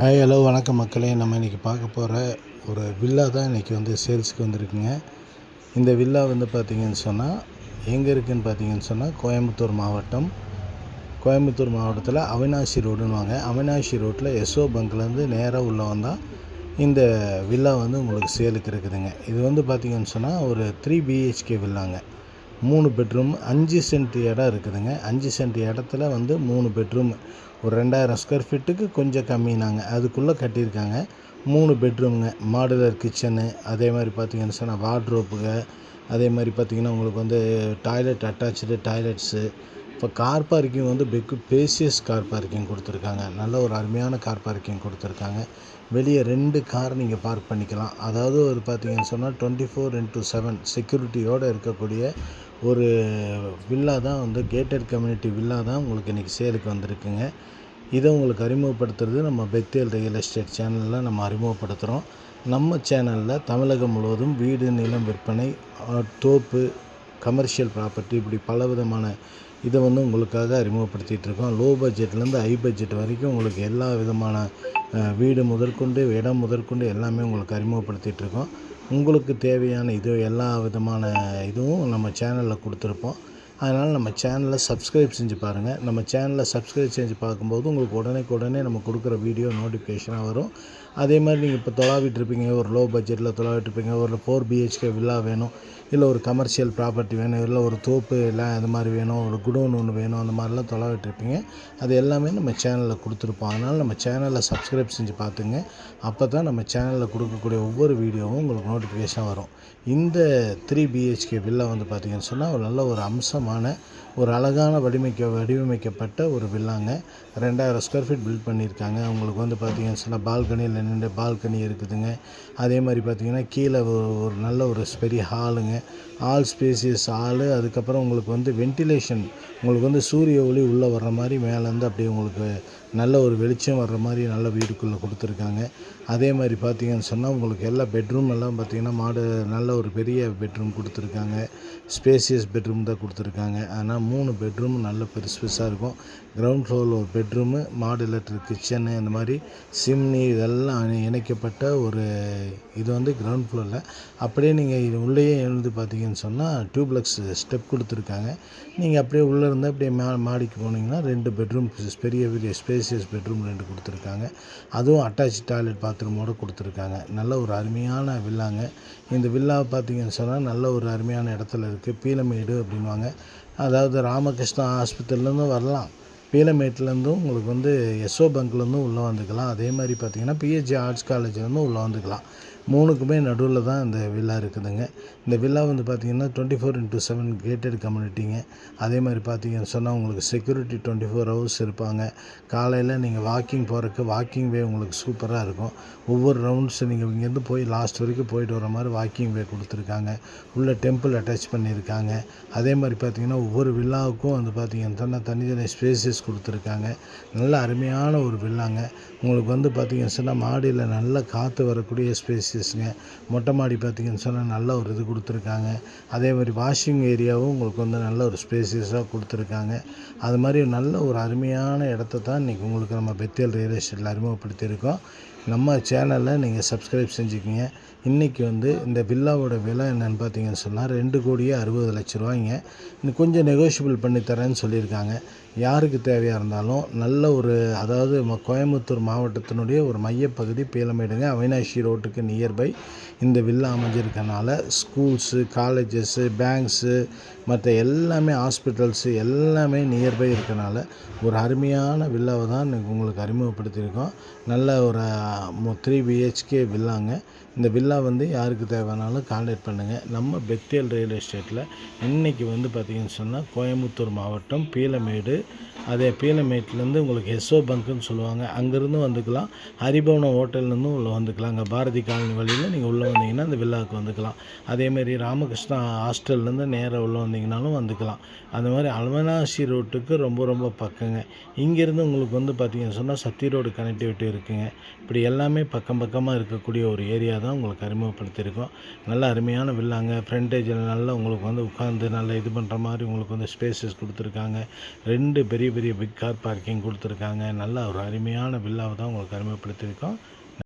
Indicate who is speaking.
Speaker 1: Hi hello வணக்கம் மக்களே. நம்ம இன்றைக்கி பார்க்க போகிற ஒரு வில்லா தான் இன்றைக்கி வந்து சேல்ஸுக்கு வந்திருக்குங்க. இந்த வில்லா வந்து பார்த்திங்கன்னு சொன்னால் எங்கே இருக்குதுன்னு பார்த்தீங்கன்னு சொன்னால் கோயம்புத்தூர் மாவட்டம். கோயம்புத்தூர் மாவட்டத்தில் அவினாஷி ரோடுன்னுவாங்க அவினாசி ரோட்டில் எஸ்ஓ பங்க்லேருந்து நேராக உள்ளே வந்தால் இந்த வில்லா வந்து உங்களுக்கு சேலுக்கு இருக்குதுங்க. இது வந்து பார்த்திங்கன்னு சொன்னால் ஒரு த்ரீ பிஹெச்கே வில்லாங்க மூணு பெட்ரூம் அஞ்சு சென்ட் இடம் இருக்குதுங்க. அஞ்சு சென்ட் இடத்துல வந்து மூணு பெட்ரூம். ஒரு ரெண்டாயிரம் ஸ்கொயர் ஃபீட்டுக்கு கொஞ்சம் கம்மினாங்க. அதுக்குள்ளே கட்டியிருக்காங்க. மூணு பெட்ரூமுங்க. மாடுலர் கிச்சனு அதே மாதிரி பார்த்திங்கன்னு சொன்னால் வார்ட்ரோப்புங்க அதே மாதிரி பார்த்திங்கன்னா உங்களுக்கு வந்து டாய்லெட் அட்டாச்சு டாய்லெட்ஸு இப்போ கார் பார்க்கிங் வந்து பெக்கு பேசியஸ் கார் பார்க்கிங் கொடுத்துருக்காங்க. நல்ல ஒரு அருமையான கார் பார்க்கிங் கொடுத்துருக்காங்க. வெளியே ரெண்டு கார் நீங்கள் பார்க் பண்ணிக்கலாம். அதாவது ஒரு பார்த்தீங்கன்னு சொன்னால் டுவெண்ட்டி ஃபோர் இன்ட்டு செவன் செக்யூரிட்டியோடு இருக்கக்கூடிய ஒரு வில்லா தான் வந்து கேட்டட் கம்யூனிட்டி வில்லா தான் உங்களுக்கு இன்றைக்கி சேலுக்கு வந்திருக்குங்க. இதை உங்களுக்கு அறிமுகப்படுத்துறது நம்ம பெத்தேல் ரியல் எஸ்டேட் சேனலில் நம்ம அறிமுகப்படுத்துகிறோம் நம்ம சேனலில் தமிழகம் முழுவதும் வீடு நிலம் விற்பனை தோப்பு கமர்ஷியல் ப்ராப்பர்ட்டி இப்படி பல விதமான இதை வந்து உங்களுக்காக அறிமுகப்படுத்திகிட்டு இருக்கோம் லோ பட்ஜெட்லேருந்து ஹை பட்ஜெட் வரைக்கும் உங்களுக்கு எல்லா விதமான வீடு முதற்கொண்டு இடம் முதற்கொண்டு எல்லாமே உங்களுக்கு அறிமுகப்படுத்திகிட்டு இருக்கோம் உங்களுக்கு தேவையான இது எல்லா விதமான இதுவும் நம்ம சேனலில் கொடுத்துருப்போம். அதனால் நம்ம சேனலை சப்ஸ்கிரைப் செஞ்சு பாருங்கள் நம்ம சேனலை சப்ஸ்கிரைப் செஞ்சு பார்க்கும்போது உங்களுக்கு உடனே உடனே நம்ம கொடுக்குற வீடியோ நோட்டிஃபிகேஷனாக வரும். அதே மாதிரி நீங்கள் இப்போ தொலாவிட்டு இருப்பீங்க ஒரு லோ பட்ஜெட்டில் தொலாவிட்டு இருப்பீங்க ஒரு ஃபோர் பிஹெச்கே வில்லா வேணும். இல்லை ஒரு கமர்ஷியல் ப்ராப்பர்ட்டி வேணும். இல்லை ஒரு தோப்பு இல்லை அது மாதிரி வேணும். ஒரு குடோன் ஒன்று வேணும். அந்த மாதிரிலாம் தொலைவிட்டு இருப்பீங்க அது எல்லாமே நம்ம சேனலில் கொடுத்துருப்போம். அதனால் நம்ம சேனலில் சப்ஸ்கிரைப் செஞ்சு பார்த்துங்க அப்போ தான் நம்ம சேனலில் கொடுக்கக்கூடிய ஒவ்வொரு வீடியோவும் உங்களுக்கு நோட்டிஃபிகேஷன் வரும். இந்த த்ரீ பிஹெச்கே வில்லா வந்து பார்த்திங்கன்னு சொன்னால் ஒரு நல்ல ஒரு அம்சமான ஒரு அழகான வடிவமைக்க வடிவமைக்கப்பட்ட ஒரு வில்லாங்க ரெண்டாயிரம் ஸ்கொயர் ஃபீட் பில்ட் பண்ணியிருக்காங்க. உங்களுக்கு வந்து பார்த்திங்கன்னு சொன்னால் பால்கனியில் ரெண்டு பால்கனி இருக்குதுங்க. அதே மாதிரி பார்த்திங்கன்னா கீழே ஒரு ஒரு நல்ல ஒரு பெரிய ஹாலுங்க. ஆல் ஸ்பேசியஸ் ஹாலு அதுக்கப்புறம் உங்களுக்கு வந்து வென்டிலேஷன் உங்களுக்கு வந்து சூரிய ஒளி உள்ளே வர்ற மாதிரி மேலேருந்து அப்படியே உங்களுக்கு நல்ல ஒரு வெளிச்சம் வர்ற மாதிரி நல்ல வீடுக்குள்ளே கொடுத்துருக்காங்க. அதே மாதிரி பார்த்தீங்கன்னு சொன்னால் உங்களுக்கு எல்லா பெட்ரூம் எல்லாம் பார்த்தீங்கன்னா மாடு நல்ல ஒரு பெரிய பெட்ரூம் கொடுத்துருக்காங்க. ஸ்பேசியஸ் பெட்ரூம் தான் கொடுத்துருக்காங்க. ஆனால் மூணு பெட்ரூம் நல்ல பெருசு பெருசாக இருக்கும். கிரவுண்ட் ஃப்ளோரில் ஒரு பெட்ரூமு மாடுலேட்டர் கிச்சனு இந்த மாதிரி சிம்னி இதெல்லாம் இணைக்கப்பட்ட ஒரு இது வந்து கிரவுண்ட் ஃப்ளோரில் அப்படியே நீங்கள் இது உள்ளேயே எழுந்து பார்த்தீங்கன்னு சொன்னால் டியூப்ளக்ஸ் ஸ்டெப் கொடுத்துருக்காங்க. நீங்கள் அப்படியே உள்ளே இருந்தால் அப்படியே மா மாடிக்கு போனீங்கன்னா ரெண்டு பெட்ரூம் பெரிய பெரிய ஸ்பேசியஸ் பெட்ரூம் ரெண்டு கொடுத்துருக்காங்க. அதுவும் அட்டாச் டாய்லெட் பாத்ரூமோடு கொடுத்துருக்காங்க. நல்ல ஒரு அருமையான வில்லாங்க. இந்த வில்லா பார்த்தீங்கன்னு சொன்னால் நல்ல ஒரு அருமையான இடத்துல இருக்குது பீலமேடு அப்படின்வாங்க அதாவது ராமகிருஷ்ணா ஆஸ்பத்திரிலேருந்து வரலாம். பீலமேட்லேருந்தும் உங்களுக்கு வந்து எஸ்ஓ பங்க்லேருந்தும் உள்ளே வந்துக்கலாம். அதே மாதிரி பார்த்தீங்கன்னா பிஹெச்சி ஆர்ட்ஸ் காலேஜ்லேருந்தும் உள்ளே வந்துக்கலாம். மூணுக்குமே நடுவில் தான் இந்த வில்லா இருக்குதுங்க. இந்த வில்லா வந்து பார்த்திங்கன்னா twenty four into seven gated கம்யூனிட்டிங்க அதே மாதிரி பார்த்தீங்கன்னு சொன்னால் உங்களுக்கு செக்யூரிட்டி டுவெண்ட்டி ஃபோர் ஹவர்ஸ் இருப்பாங்க. காலையில் நீங்கள் வாக்கிங் போகிறதுக்கு வாக்கிங் வே உங்களுக்கு சூப்பராக இருக்கும். ஒவ்வொரு ரவுண்ட்ஸ் நீங்கள் இங்கேருந்து போய் லாஸ்ட் வரைக்கும் போயிட்டு வர மாதிரி வாக்கிங் வே கொடுத்துருக்காங்க. உள்ளே டெம்பிள் அட்டாச் பண்ணியிருக்காங்க. அதே மாதிரி பார்த்தீங்கன்னா ஒவ்வொரு வில்லாவுக்கும் வந்து பார்த்தீங்கன்னு சொன்னால் தனித்தனி ஸ்பேசஸ் கொடுத்துருக்காங்க. நல்ல அருமையான ஒரு வில்லாங்க. உங்களுக்கு வந்து பார்த்தீங்கன்னு சொன்னால் மாடியில் நல்ல காற்று வரக்கூடிய ஸ்பேசஸ்ங்க மொட்டை மாடி பார்த்தீங்கன்னு சொன்னால் நல்ல ஒரு இது கொடுத்துருக்காங்க. அதே மாதிரி வாஷிங் ஏரியாவும் உங்களுக்கு வந்து நல்ல ஒரு ஸ்பேசியஸாக கொடுத்துருக்காங்க. அது மாதிரி நல்ல ஒரு அருமையான இடத்த தான் இன்றைக்கி உங்களுக்கு நம்ம பெத்தியல் ரியல் எஸ்டேட்டில் அறிமுகப்படுத்தியிருக்கோம். நம்ம சேனலில் நீங்கள் சப்ஸ்கிரைப் செஞ்சுக்கிங்க. இன்றைக்கி வந்து இந்த வில்லாவோட விலை என்னென்னு பார்த்தீங்கன்னு சொன்னால் ரெண்டு கோடியே அறுபது லட்ச ரூபாய்ங்க. இன்னும் கொஞ்சம் நெகோஷியபிள் பண்ணி தரேன்னு சொல்லியிருக்காங்க. யாருக்கு தேவையாக இருந்தாலும் நல்ல ஒரு அதாவது கோயம்புத்தூர் மாவட்டத்தினுடைய ஒரு மையப்பகுதி பீலமேடுங்க அவினாஷி ரோட்டுக்கு நியர்பை இந்த வில்லா அமைஞ்சிருக்கனால ஸ்கூல்ஸு காலேஜஸ்ஸு பேங்க்ஸு மற்ற எல்லாமே ஹாஸ்பிட்டல்ஸு எல்லாமே நியர்பை இருக்கனால ஒரு அருமையான வில்லாவை தான் உங்களுக்கு அறிமுகப்படுத்தியிருக்கோம். நல்ல ஒரு த்ரீ பிஹெச்கே வில்லாங்க இந்த வில்லா வந்து யாருக்கு தேவைனாலும் கான்டாக்ட் பண்ணுங்கள் நம்ம பெக்தேல் ரியல் எஸ்டேட்டில் இன்றைக்கி வந்து பார்த்திங்கன்னு சொன்னால் கோயம்புத்தூர் மாவட்டம் பீலமேடு. அதே பீலமேட்லேருந்து உங்களுக்கு எஸ்ஓ பங்க்குன்னு சொல்லுவாங்க. அங்கேருந்து வந்துக்கலாம். ஹரிபவனம் ஹோட்டல்லேருந்தும் உள்ளே வந்துக்கலாம். அங்கே பாரதி காலனி வழியில் நீங்கள் உள்ளே வந்தீங்கன்னா அந்த வில்லாவுக்கு வந்துக்கலாம். அதேமாரி ராமகிருஷ்ணா ஹாஸ்டல்லேருந்து நேராக உள்ளே வந்தீங்கனாலும் வந்துக்கலாம். அந்த மாதிரி அல்மனாசி ரோட்டுக்கு ரொம்ப ரொம்ப பக்கங்க. இங்கேருந்து உங்களுக்கு வந்து பார்த்தீங்கன்னு சொன்னால் சத்தி ரோடு கனெக்டிவிட்டி இருக்குங்க. இப்படி எல்லாமே பக்கம் பக்கமாக இருக்கக்கூடிய ஒரு ஏரியா தான் உங்களுக்கு அறிமுகப்படுத்தியிருக்கோம். நல்ல அருமையான வில்லாங்க. ஃப்ரண்டேஜில் நல்லா உங்களுக்கு வந்து உட்காந்து நல்லா இது பண்ணுற மாதிரி உங்களுக்கு வந்து ஸ்பேசஸ் கொடுத்துருக்காங்க. ரெண்டு பெரிய பெரிய பிக் கார் பார்க்கிங் கொடுத்துருக்காங்க. நல்ல ஒரு அருமையான வில்லாவை தான் உங்களுக்கு அறிமுகப்படுத்தியிருக்கோம்.